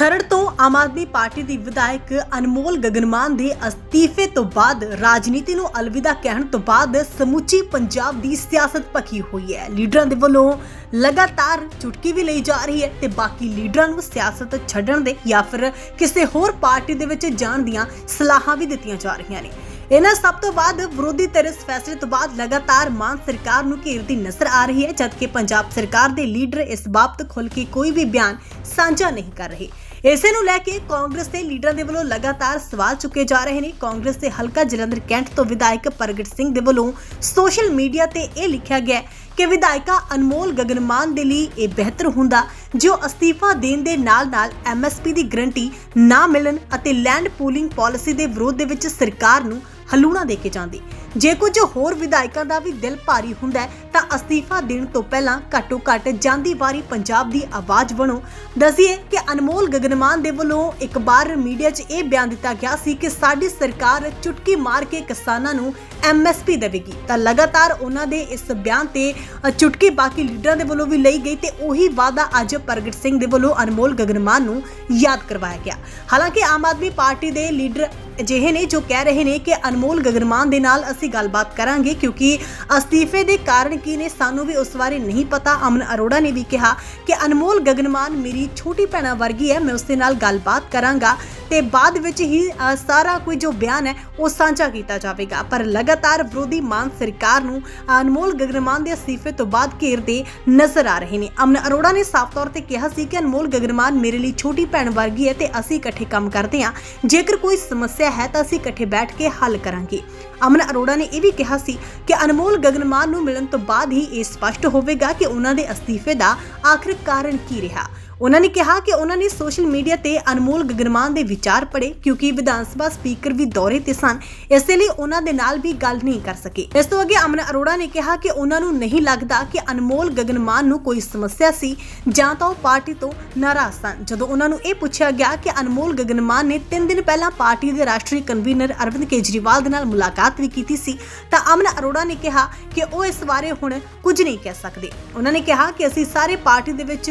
ਖਰੜ ਤੋਂ ਆਮ ਆਦਮੀ ਪਾਰਟੀ ਦੀ ਵਿਧਾਇਕ ਅਨਮੋਲ ਗਗਨਮਾਨ ਦੇ ਅਸਤੀਫੇ ਤੋਂ ਬਾਅਦ ਰਾਜਨੀਤੀ ਨੂੰ ਅਲਵਿਦਾ ਕਹਿਣ ਤੋਂ ਬਾਅਦ ਸਮੁੱਚੀ ਪੰਜਾਬ ਦੀ ਸਿਆਸਤ ਭਖੀ ਹੋਈ ਹੈ। ਲੀਡਰਾਂ ਦੇ ਵੱਲੋਂ ਲਗਾਤਾਰ ਚੁਟਕੀ ਵੀ ਲਈ ਜਾ ਰਹੀ ਹੈ ਤੇ ਬਾਕੀ ਲੀਡਰਾਂ ਨੂੰ ਸਿਆਸਤ ਛੱਡਣ ਦੇ ਜਾਂ ਫਿਰ ਕਿਸੇ ਹੋਰ ਪਾਰਟੀ ਦੇ ਵਿੱਚ ਜਾਣ ਦੀਆਂ ਸਲਾਹਾਂ ਵੀ ਦਿੱਤੀਆਂ ਜਾ ਰਹੀਆਂ ਨੇ। ਇਹਨਾਂ ਸਭ ਤੋਂ ਬਾਅਦ ਵਿਰੋਧੀ ਧਿਰ ਇਸ ਫੈਸਲੇ ਤੋਂ ਬਾਅਦ ਲਗਾਤਾਰ ਮਾਨ ਸਰਕਾਰ ਨੂੰ ਘੇਰਦੀ ਨਜ਼ਰ ਆ ਰਹੀ ਹੈ, ਜਦਕਿ ਪੰਜਾਬ ਸਰਕਾਰ ਦੇ ਲੀਡਰ ਇਸ ਬਾਬਤ ਖੁੱਲ੍ਹ ਕੇ ਕੋਈ ਵੀ ਬਿਆਨ ਸਾਂਝਾ ਨਹੀਂ ਕਰ ਰਹੇ। ਇਸੇ ਨੂੰ ਲੈ ਕੇ ਕਾਂਗਰਸ ਦੇ ਲੀਡਰਾਂ ਦੇ ਵੱਲੋਂ ਲਗਾਤਾਰ ਸਵਾਲ ਚੁੱਕੇ ਜਾ ਰਹੇ ਨੇ। ਕਾਂਗਰਸ ਦੇ ਹਲਕਾ ਜਲੰਧਰ ਕੈਂਟ ਤੋਂ ਵਿਧਾਇਕ ਪ੍ਰਗਟ ਸਿੰਘ ਦੇ ਵੱਲੋਂ ਸੋਸ਼ਲ ਮੀਡੀਆ ਤੇ ਇਹ ਲਿਖਿਆ ਗਿਆ ਕਿ ਵਿਧਾਇਕਾ ਅਨਮੋਲ ਗਗਨਮਾਨ ਦੇ ਲਈ ਇਹ ਬਿਹਤਰ ਹੁੰਦਾ ਜੋ ਅਸਤੀਫਾ ਦੇਣ ਦੇ ਨਾਲ-ਨਾਲ ਐਮਐਸਪੀ ਦੀ ਗਰੰਟੀ ਨਾ ਮਿਲਣ ਅਤੇ ਲੈਂਡ ਪੂਲਿੰਗ ਪਾਲਿਸੀ ਦੇ ਵਿਰੋਧ ਦੇ ਵਿੱਚ ਸਰਕਾਰ ਨੂੰ ਹਲੂਣਾ ਦੇ ਕੇ ਜਾਂਦੀ। ਜੇ ਕੁਝ ਹੋਰ ਵਿਧਾਇਕਾਂ ਦਾ ਵੀ ਦਿਲ ਭਾਰੀ ਹੁੰਦਾ ਤਾਂ ਅਸਤੀਫਾ ਦੇਣ ਤੋਂ ਪਹਿਲਾਂ ਘੱਟੋ ਘੱਟ ਜਾਂਦੀ ਵਾਰੀ ਪੰਜਾਬ ਦੀ ਆਵਾਜ਼ ਬਣੋ। ਦਸੀਏ ਕਿ ਅਨਮੋਲ ਗਗਨਮਾਨ ਦੇ ਵੱਲੋਂ ਇੱਕ ਵਾਰ ਮੀਡੀਆ 'ਚ ਇਹ ਬਿਆਨ ਦਿੱਤਾ ਗਿਆ ਸੀ ਕਿ ਸਾਡੀ ਸਰਕਾਰ ਚੁਟਕੀ ਮਾਰ ਕੇ ਕਿਸਾਨਾਂ ਨੂੰ ਐਮਐਸਪੀ ਦੇਵੇਗੀ। ਤਾਂ ਲਗਾਤਾਰ ਉਹਨਾਂ ਦੇ ਇਸ ਬਿਆਨ ਤੇ ਚੁਟਕੀ ਬਾਕੀ ਲੀਡਰਾਂ ਦੇ ਵੱਲੋਂ ਵੀ ਲਈ ਗਈ ਤੇ ਉਹੀ ਵਾਅਦਾ ਅੱਜ ਪ੍ਰਗਟ ਸਿੰਘ ਦੇ ਵੱਲੋਂ ਅਨਮੋਲ ਗਗਨਮਾਨ ਨੂੰ ਯਾਦ ਕਰਵਾਇਆ ਗਿਆ। ਹਾਲਾਂਕਿ ਆਮ ਆਦਮੀ ਪਾਰਟੀ ਦੇ ਲੀਡਰ ਅਜਿਹੇ ਨੇ ਜੋ ਕਹਿ ਰਹੇ ਨੇ ਕਿ ਅਨਮੋਲ ਗਗਨਮਾਨ ਦੇ ਨਾਲ ਅਸੀਂ ਗੱਲਬਾਤ ਕਰਾਂਗੇ ਕਿਉਂਕਿ ਅਸਤੀਫੇ ਦੇ ਕਾਰਨ ਕੀ ਨੇ ਸਾਨੂੰ ਵੀ ਉਸ ਬਾਰੇ ਨਹੀਂ ਪਤਾ। ਅਮਨ ਅਰੋੜਾ ਨੇ ਵੀ ਕਿਹਾ ਕਿ ਅਨਮੋਲ ਗਗਨਮਾਨ ਮੇਰੀ ਛੋਟੀ ਭੈਣਾ ਵਰਗੀ ਹੈ, ਮੈਂ ਉਸ ਦੇ ਨਾਲ ਗੱਲਬਾਤ ਕਰਾਂਗਾ। ਤੇ ਬਾਅਦ ਵਿੱਚ ਹੀ ਸਾਰਾ ਕੋਈ ਜੋ ਬਿਆਨ ਹੈ, ਉਹ ਸਾਂਝਾ ਕੀਤਾ ਜਾਵੇਗਾ। ਪਰ ਲਗਾਤਾਰ ਵਿਰੋਧੀ ਮਾਨ ਸਰਕਾਰ ਨੂੰ ਅਨਮੋਲ ਗਗਨਮਾਨ ਦੇ ਅਸਤੀਫੇ ਤੋਂ ਬਾਅਦ ਘੇਰਦੇ ਨਜ਼ਰ ਆ ਰਹੇ ਨੇ। ਅਮਨ ਅਰੋੜਾ ਨੇ ਸਾਫ਼ ਤੌਰ ਤੇ ਕਿਹਾ ਸੀ ਕਿ ਅਨਮੋਲ ਗਗਨਮਾਨ ਮੇਰੇ ਲਈ ਛੋਟੀ ਭੈਣ ਵਰਗੀ ਹੈ ਤੇ ਅਸੀਂ ਇਕੱਠੇ ਕੰਮ ਕਰਦੇ ਹਾਂ। ਜੇਕਰ ਕੋਈ ਸਮੱਸਿਆ ਹੈ ਤਾਂ ਅਸੀਂ ਇਕੱਠੇ ਬੈਠ ਕੇ ਹੱਲ ਕਰਾਂਗੇ। ਅਮਨ ਅਰੋੜਾ ਨੇ ਇਹ ਵੀ ਕਿਹਾ ਸੀ ਕਿ ਅਨਮੋਲ ਗਗਨਮਾਨ ਨੂੰ ਮਿਲਣ ਤੋਂ ਬਾਅਦ ਹੀ ਇਹ ਸਪਸ਼ਟ ਹੋਵੇਗਾ ਕਿ ਉਹਨਾਂ ਦੇ ਅਸਤੀਫੇ ਦਾ ਆਖਰ ਕਾਰਨ ਕੀ ਰਿਹਾ। ਉਹਨਾਂ ਨੇ ਕਿਹਾ ਕਿ ਉਹਨਾਂ ਨੇ ਸੋਸ਼ਲ ਮੀਡੀਆ ਤੇ ਅਨਮੋਲ ਗਗਨਮਾਨ ਦੇ ਵਿਚਾਰ ਪੜੇ, ਕਿਉਂਕਿ ਵਿਧਾਨ ਸਭਾ ਸਪੀਕਰ ਵੀ ਦੌਰੇ ਤੇ ਸਨ, ਇਸੇ ਲਈ ਉਹਨਾਂ ਦੇ ਨਾਲ ਵੀ ਗੱਲ ਨਹੀਂ ਕਰ ਸਕੇ। ਇਸ ਤੋਂ ਅੱਗੇ ਅਮਨ ਅਰੋੜਾ ਨੇ ਕਿਹਾ ਕਿ ਉਹਨਾਂ ਨੂੰ ਨਹੀਂ ਲੱਗਦਾ ਕਿ ਅਨਮੋਲ ਗਗਨਮਾਨ ਨੂੰ ਕੋਈ ਸਮੱਸਿਆ ਸੀ ਜਾਂ ਤਾਂ ਉਹ ਪਾਰਟੀ ਤੋਂ ਨਾਰਾਜ਼ ਸਨ। ਜਦੋਂ ਉਹਨਾਂ ਨੂੰ ਇਹ ਪੁੱਛਿਆ ਗਿਆ ਕਿ ਅਨਮੋਲ ਗਗਨਮਾਨ ਨੇ 3 ਦਿਨ ਪਹਿਲਾਂ ਪਾਰਟੀ ਦੇ ਰਾਸ਼ਟਰੀ ਕਨਵੀਨਰ ਅਰਵਿੰਦ ਕੇਜਰੀਵਾਲ ਦੇ ਨਾਲ ਮੁਲਾਕਾਤ ਵੀ ਕੀਤੀ ਸੀ, ਤਾਂ ਅਮਨ ਅਰੋੜਾ ਨੇ ਕਿਹਾ ਕਿ ਉਹ ਇਸ ਬਾਰੇ ਹੁਣ ਕੁਝ ਨਹੀਂ ਕਹਿ ਸਕਦੇ। ਉਹਨਾਂ ਨੇ ਕਿਹਾ ਕਿ ਅਸੀਂ ਸਾਰੇ ਪਾਰਟੀ ਦੇ ਵਿੱਚ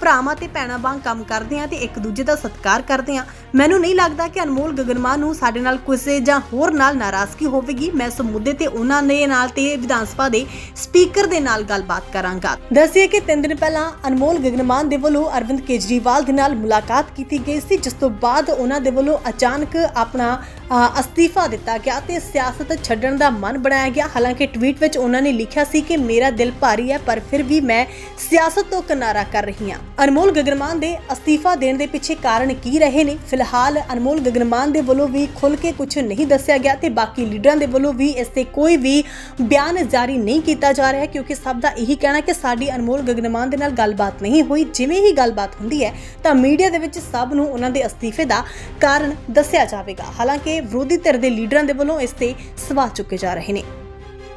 ਭਰਾਵਾਂ ਤੇ ਭੈਣਾਂ ਵਾਂਗ ਕੰਮ ਕਰਦੇ ਹਾਂ ਤੇ ਇੱਕ ਦੂਜੇ ਦਾ ਸਤਿਕਾਰ ਕਰਦੇ ਹਾਂ। ਮੈਨੂੰ ਨਹੀਂ ਲੱਗਦਾ ਕਿ ਅਨਮੋਲ ਗਗਨਮਾਨ ਨੂੰ ਸਾਡੇ ਨਾਲ ਕਿਸੇ ਜਾਂ ਹੋਰ ਨਾਲ ਨਾਰਾਜ਼ਗੀ ਹੋਵੇਗੀ। ਮੈਂ ਇਸ ਮੁੱਦੇ ਤੇ ਉਹਨਾਂ ਦੇ ਨਾਲ ਤੇ ਵਿਧਾਨ ਸਭਾ ਦੇ ਸਪੀਕਰ ਦੇ ਨਾਲ ਗੱਲਬਾਤ ਕਰਾਂਗਾ। ਦੱਸਿਏ ਕਿ ਤਿੰਨ ਦਿਨ ਪਹਿਲਾਂ ਅਨਮੋਲ ਗਗਨਮਾਨ ਦੇ ਵੱਲੋਂ ਅਰਵਿੰਦ ਕੇਜਰੀਵਾਲ ਦੇ ਨਾਲ ਮੁਲਾਕਾਤ ਕੀਤੀ ਗਈ ਸੀ, ਜਿਸ ਤੋਂ ਬਾਅਦ ਉਹਨਾਂ ਦੇ ਵੱਲੋਂ ਅਚਾਨਕ ਆਪਣਾ ਅਸਤੀਫਾ ਦਿੱਤਾ ਗਿਆ ਤੇ ਸਿਆਸਤ ਛੱਡਣ ਦਾ ਮਨ ਬਣਾਇਆ ਗਿਆ। ਹਾਲਾਂਕਿ ਟਵੀਟ ਵਿੱਚ ਉਹਨਾਂ ਨੇ ਲਿਖਿਆ ਸੀ ਕਿ ਮੇਰਾ ਦਿਲ ਭਾਰੀ ਹੈ, ਪਰ ਫਿਰ ਵੀ ਮੈਂ ਸਿਆਸਤ ਤੋਂ ਕਿਨਾਰਾ ਕਰ ਰਹੀ ਹਾਂ। ਅਨਮੋਲ ਗਗਨਮਾਨ ਦੇ ਅਸਤੀਫਾ ਦੇਣ ਦੇ ਪਿੱਛੇ ਕਾਰਨ ਕੀ ਰਹੇ ਨੇ? ਫਿਲਹਾਲ ਅਨਮੋਲ ਗਗਨਮਾਨ ਦੇ ਵੱਲੋਂ ਵੀ ਖੁੱਲ ਕੇ ਕੁਝ ਨਹੀਂ ਦੱਸਿਆ ਗਿਆ ਤੇ ਬਾਕੀ ਲੀਡਰਾਂ ਦੇ ਵੱਲੋਂ ਵੀ ਇਸ ਤੇ ਕੋਈ ਵੀ ਬਿਆਨ ਜਾਰੀ ਨਹੀਂ ਕੀਤਾ ਜਾ ਰਿਹਾ ਕਿਉਂਕਿ ਸਭ ਦਾ ਇਹੀ ਕਹਿਣਾ ਕਿ ਸਾਡੀ ਅਨਮੋਲ ਗਗਨਮਾਨ ਦੇ ਨਾਲ ਗੱਲਬਾਤ ਨਹੀਂ ਹੋਈ। ਜਿਵੇਂ ਹੀ ਗੱਲਬਾਤ ਹੁੰਦੀ ਹੈ ਤਾਂ ਮੀਡੀਆ ਦੇ ਵਿੱਚ ਸਭ ਨੂੰ ਉਹਨਾਂ ਦੇ ਅਸਤੀਫੇ ਦਾ ਕਾਰਨ ਦੱਸਿਆ ਜਾਵੇਗਾ। ਹਾਲਾਂਕਿ ਵਿਰੋਧੀ ਧਿਰ ਦੇ ਲੀਡਰਾਂ ਦੇ ਵੱਲੋਂ ਇਸ ਤੇ ਸਵਾਲ ਚੁੱਕੇ ਜਾ ਰਹੇ ਨੇ।